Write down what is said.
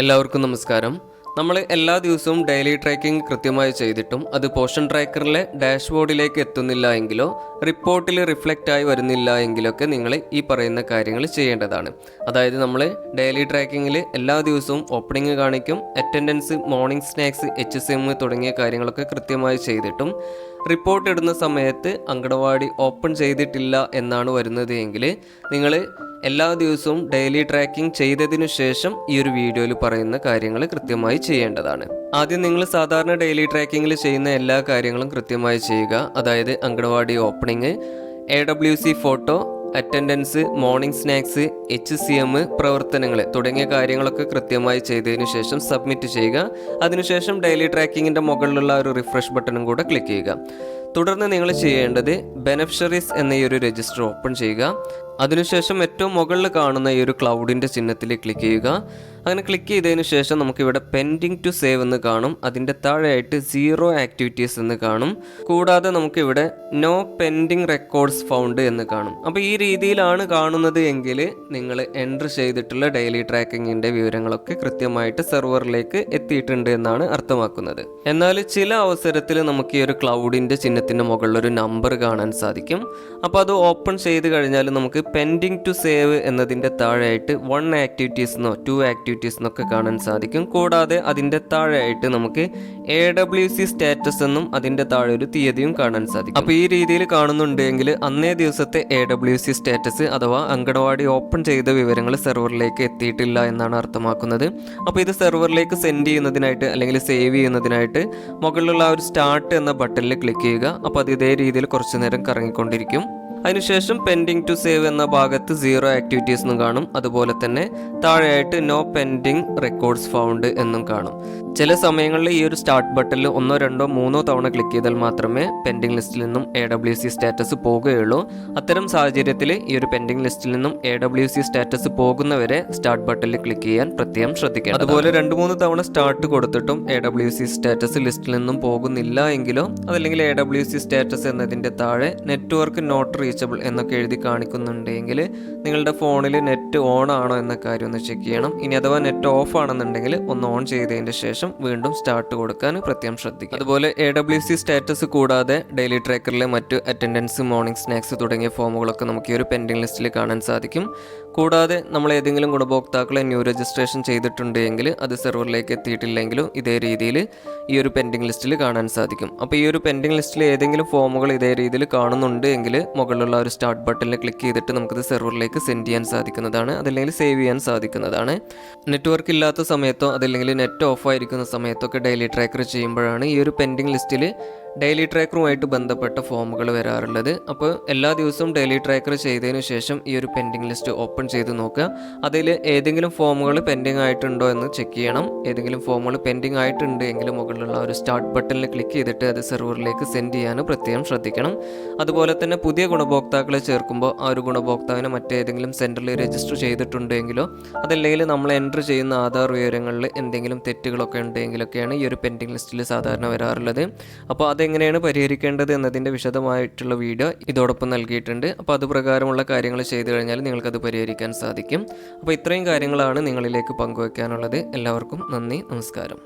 എല്ലാവർക്കും നമസ്കാരം. നമ്മൾ എല്ലാ ദിവസവും ഡെയിലി ട്രാക്കിംഗ് കൃത്യമായി ചെയ്തിട്ടും അത് പോഷൻ ട്രാക്കറിലെ ഡാഷ്ബോർഡിലേക്ക് എത്തുന്നില്ല എങ്കിലോ റിപ്പോർട്ടിൽ റിഫ്ലക്റ്റ് ആയി വരുന്നില്ല എങ്കിലൊക്കെ നിങ്ങൾ ഈ പറയുന്ന കാര്യങ്ങൾ ചെയ്യേണ്ടതാണ്. അതായത് നമ്മൾ ഡെയിലി ട്രാക്കിങ്ങിൽ എല്ലാ ദിവസവും ഓപ്പണിംഗ് കാണിക്കും അറ്റൻഡൻസ് മോർണിംഗ് സ്നാക്സ് എച്ച് തുടങ്ങിയ കാര്യങ്ങളൊക്കെ കൃത്യമായി ചെയ്തിട്ടും റിപ്പോർട്ട് ഇടുന്ന സമയത്ത് അങ്കണവാടി ഓപ്പൺ ചെയ്തിട്ടില്ല എന്നാണ് വരുന്നത് എങ്കിൽ നിങ്ങൾ എല്ലാ ദിവസവും ഡെയിലി ട്രാക്കിംഗ് ചെയ്തതിനു ശേഷം ഈ ഒരു വീഡിയോയിൽ പറയുന്ന കാര്യങ്ങൾ കൃത്യമായി ചെയ്യേണ്ടതാണ്. ആദ്യം നിങ്ങൾ സാധാരണ ഡെയിലി ട്രാക്കിങ്ങിൽ ചെയ്യുന്ന എല്ലാ കാര്യങ്ങളും കൃത്യമായി ചെയ്യുക. അതായത് anganwadi opening A W C photo attendance morning snacks H C M പ്രവർത്തനങ്ങൾ തുടങ്ങിയ കാര്യങ്ങളൊക്കെ കൃത്യമായി ചെയ്തതിനു ശേഷം സബ്മിറ്റ് ചെയ്യുക. അതിനുശേഷം ഡെയിലി ട്രാക്കിങ്ങിന്റെ മുകളിലുള്ള ഒരു റിഫ്രഷ് ബട്ടണും കൂടെ ക്ലിക്ക് ചെയ്യുക. തുടർന്ന് നിങ്ങൾ ചെയ്യേണ്ടത് ബെനഫിഷ്യറീസ് എന്ന ഈ ഒരു രജിസ്റ്റർ ഓപ്പൺ ചെയ്യുക. അതിനുശേഷം ഏറ്റവും മുകളിൽ കാണുന്ന ഈ ഒരു ക്ലൗഡിന്റെ ചിഹ്നത്തിൽ ക്ലിക്ക് ചെയ്യുക. അങ്ങനെ ക്ലിക്ക് ചെയ്തതിന് ശേഷം നമുക്കിവിടെ പെൻഡിങ് ടു സേവ് എന്ന് കാണും. അതിന്റെ താഴെയായിട്ട് സീറോ ആക്ടിവിറ്റീസ് എന്ന് കാണും. കൂടാതെ നമുക്കിവിടെ നോ പെൻഡിങ് റെക്കോർഡ്സ് ഫൗണ്ട് എന്ന് കാണും. അപ്പോൾ ഈ രീതിയിലാണ് കാണുന്നത് എങ്കിൽ നിങ്ങൾ എൻട്രി ചെയ്തിട്ടുള്ള ഡെയിലി ട്രാക്കിങ്ങിന്റെ വിവരങ്ങളൊക്കെ കൃത്യമായിട്ട് സെർവറിലേക്ക് എത്തിയിട്ടുണ്ട് എന്നാണ് അർത്ഥമാക്കുന്നത്. എന്നാൽ ചില അവസരത്തിൽ നമുക്ക് ഈ ഒരു ക്ലൗഡിന്റെ ചിഹ്നത്തിന്റെ മുകളിൽ ഒരു നമ്പർ കാണാൻ സാധിക്കും. അപ്പോൾ അത് ഓപ്പൺ ചെയ്ത് കഴിഞ്ഞാൽ നമുക്ക് പെൻഡിങ് ടു സേവ് എന്നതിന്റെ താഴെയായിട്ട് വൺ ആക്ടിവിറ്റീസ് എന്നോ ടു ആക്ടിവിറ്റീസ് എന്നൊക്കെ കാണാൻ സാധിക്കും. കൂടാതെ അതിന്റെ താഴെയായിട്ട് നമുക്ക് എ ഡബ്ല്യു സി സ്റ്റാറ്റസ് എന്നും അതിന്റെ താഴെ ഒരു തീയതിയും കാണാൻ സാധിക്കും. അപ്പോൾ ഈ രീതിയിൽ കാണുന്നുണ്ടെങ്കിൽ അന്നേ ദിവസത്തെ എ ഡബ്ല്യു സി സ്റ്റാറ്റസ് അഥവാ അങ്കണവാടി ഓപ്പൺ ചെയ്ത വിവരങ്ങൾ സെർവറിലേക്ക് എത്തിയിട്ടില്ല എന്നാണ് അർത്ഥമാക്കുന്നത്. അപ്പോൾ ഇത് സെർവറിലേക്ക് സെൻഡ് ചെയ്യുന്നതിനായിട്ട് അല്ലെങ്കിൽ സേവ് ചെയ്യുന്നതിനായിട്ട് മുകളിലുള്ള ഒരു സ്റ്റാർട്ട് എന്ന ബട്ടണിൽ ക്ലിക്ക് ചെയ്യുക. അപ്പോൾ അത് ഇതേ രീതിയിൽ കുറച്ചു നേരം കറങ്ങിക്കൊണ്ടിരിക്കും. അതിനുശേഷം പെൻഡിങ് ടു സേവ് എന്ന ഭാഗത്ത് സീറോ ആക്ടിവിറ്റീസ് എന്നും കാണും. അതുപോലെ തന്നെ താഴെയായിട്ട് നോ പെൻഡിങ് റെക്കോർഡ്സ് ഫൗണ്ട് എന്നും കാണും. ചില സമയങ്ങളിൽ ഈ ഒരു സ്റ്റാർട്ട് ബട്ടണിൽ ഒന്നോ രണ്ടോ മൂന്നോ തവണ ക്ലിക്ക് ചെയ്താൽ മാത്രമേ പെൻഡിങ് ലിസ്റ്റിൽ നിന്നും എ ഡബ്ല്യു സി സ്റ്റാറ്റസ് പോകുകയുള്ളൂ. അത്തരം സാഹചര്യത്തിൽ ഈ ഒരു പെൻഡിങ് ലിസ്റ്റിൽ നിന്നും എ ഡബ്ല്യു സി സ്റ്റാറ്റസ് പോകുന്നവരെ സ്റ്റാർട്ട് ബട്ടണിൽ ക്ലിക്ക് ചെയ്യാൻ പ്രത്യേകം ശ്രദ്ധിക്കണം അതുപോലെ രണ്ട് മൂന്ന് തവണ സ്റ്റാർട്ട് കൊടുത്തിട്ടും എ ഡബ്ല്യു സി സ്റ്റാറ്റസ് ലിസ്റ്റിൽ നിന്നും പോകുന്നില്ല എങ്കിലോ അതല്ലെങ്കിൽ എ ഡബ്ല്യു സി സ്റ്റാറ്റസ് എന്നതിന്റെ താഴെ നെറ്റ്വർക്ക് നോട്ട് റീച്ചബിൾ എന്നൊക്കെ എഴുതി കാണിക്കുന്നുണ്ടെങ്കിൽ നിങ്ങളുടെ ഫോണിൽ നെറ്റ് ഓൺ ആണോ എന്ന കാര്യം ഒന്ന് ചെക്ക് ചെയ്യണം. ഇനി അഥവാ നെറ്റ് ഓഫ് ആണെന്നുണ്ടെങ്കിൽ ഒന്ന് ഓൺ ചെയ്തതിന് ശേഷം വീണ്ടും സ്റ്റാർട്ട് കൊടുക്കാൻ പ്രത്യേകം ശ്രദ്ധിക്കുക. അതുപോലെ എ ഡബ്ല്യു സി സ്റ്റാറ്റസ് കൂടാതെ ഡെയിലി ട്രാക്കറിലെ മറ്റ് അറ്റൻഡൻസ് മോർണിംഗ് സ്നാക്സ് തുടങ്ങിയ ഫോമുകളൊക്കെ നമുക്ക് ഈ ഒരു പെൻഡിങ് ലിസ്റ്റിൽ കാണാൻ സാധിക്കും. കൂടാതെ നമ്മൾ ഏതെങ്കിലും ഗുണഭോക്താക്കളെ ന്യൂ രജിസ്ട്രേഷൻ ചെയ്തിട്ടുണ്ടെങ്കിൽ അത് സെർവറിലേക്ക് എത്തിയിട്ടില്ലെങ്കിലും ഇതേ രീതിയിൽ ഈ ഒരു പെൻഡിങ് ലിസ്റ്റിൽ കാണാൻ സാധിക്കും. അപ്പോൾ ഈ ഒരു പെൻഡിങ് ലിസ്റ്റിൽ ഏതെങ്കിലും ഫോമുകൾ ഇതേ രീതിയിൽ കാണുന്നുണ്ട് എങ്കിൽ മുകളിലുള്ള ഒരു സ്റ്റാർട്ട് ബട്ടണിൽ ക്ലിക്ക് ചെയ്തിട്ട് നമുക്കത് സെർവറിലേക്ക് സെൻഡ് ചെയ്യാൻ സാധിക്കുന്നതാണ്. അതല്ലെങ്കിൽ സേവ് ചെയ്യാൻ സാധിക്കുന്നതാണ്. നെറ്റ്വർക്ക് ഇല്ലാത്ത സമയത്തോ അതല്ലെങ്കിൽ നെറ്റ് ഓഫ് ആയിരിക്കുന്ന സമയത്തൊക്കെ ഡെയിലി ട്രാക്കർ ചെയ്യുമ്പോഴാണ് ഈ ഒരു പെൻഡിങ് ലിസ്റ്റിൽ ഡെയിലി ട്രാക്കറുമായിട്ട് ബന്ധപ്പെട്ട ഫോമുകൾ വരാറുള്ളത്. അപ്പോൾ എല്ലാ ദിവസവും ഡെയിലി ട്രാക്കർ ചെയ്തതിനു ശേഷം ഈ ഒരു പെൻഡിങ് ലിസ്റ്റ് ഓപ്പൺ ചെയ്ത് നോക്കുക. അതിൽ ഏതെങ്കിലും ഫോമുകൾ പെൻഡിങ് ആയിട്ടുണ്ടോ എന്ന് ചെക്ക് ചെയ്യണം. ഏതെങ്കിലും ഫോമുകൾ പെൻഡിങ് ആയിട്ടുണ്ട് എങ്കിൽ മുകളിലുള്ള ഒരു സ്റ്റാർട്ട് ബട്ടണിൽ ക്ലിക്ക് ചെയ്തിട്ട് അത് സെർവറിലേക്ക് സെൻഡ് ചെയ്യാൻ പ്രത്യേകം ശ്രദ്ധിക്കണം. അതുപോലെ തന്നെ പുതിയ ഗുണഭോക്താക്കളെ ചേർക്കുമ്പോൾ ആ ഒരു ഗുണഭോക്താവിനെ മറ്റേതെങ്കിലും സെന്ററിൽ രജിസ്റ്റർ ചെയ്തിട്ടുണ്ടെങ്കിലോ അതല്ലെങ്കിൽ നമ്മൾ എന്റർ ചെയ്യുന്ന ആധാർ വിവരങ്ങളിൽ എന്തെങ്കിലും തെറ്റുകളൊക്കെ ഉണ്ടെങ്കിലൊക്കെയാണ് ഈ ഒരു പെൻഡിങ് ലിസ്റ്റിൽ സാധാരണ വരാറുള്ളത്. അപ്പോൾ അതെങ്ങനെയാണ് പരിഹരിക്കേണ്ടത് എന്നതിന്റെ വിശദമായിട്ടുള്ള വീഡിയോ ഇതോടൊപ്പം നൽകിയിട്ടുണ്ട്. അപ്പോൾ അത് പ്രകാരമുള്ള കാര്യങ്ങൾ ചെയ്തു കഴിഞ്ഞാൽ നിങ്ങൾക്കത് പരിഹരിക്കാൻ സാധിക്കും. അപ്പോൾ ഇത്രയും കാര്യങ്ങളാണ് നിങ്ങളിലേക്ക് പങ്കുവയ്ക്കാനുള്ളത് എല്ലാവർക്കും നന്ദി നമസ്കാരം.